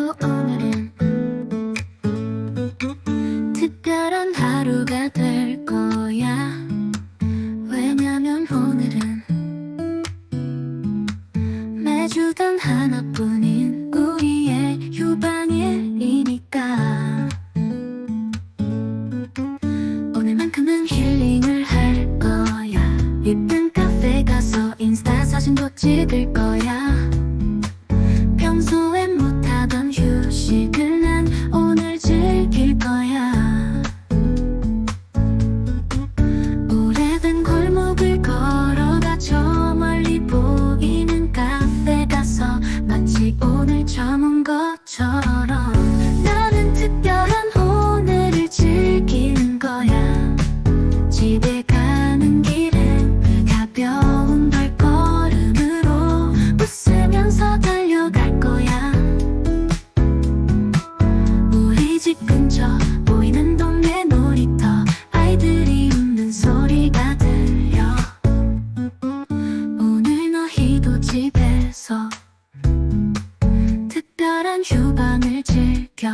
또 오늘은 특별한 하루가 될 거야. 왜냐면 오늘은 매주 단 하나뿐인 우리의 휴방일이니까. 오늘만큼은 힐링을 할 거야. 이쁜 카페 가서 인스타 사진도 찍을 휴방을 즐겨.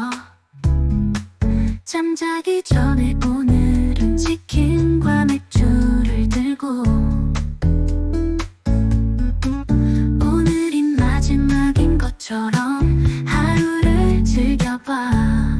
잠자기 전에 오늘은 치킨과 맥주를 들고. 오늘이 마지막인 것처럼 하루를 즐겨봐.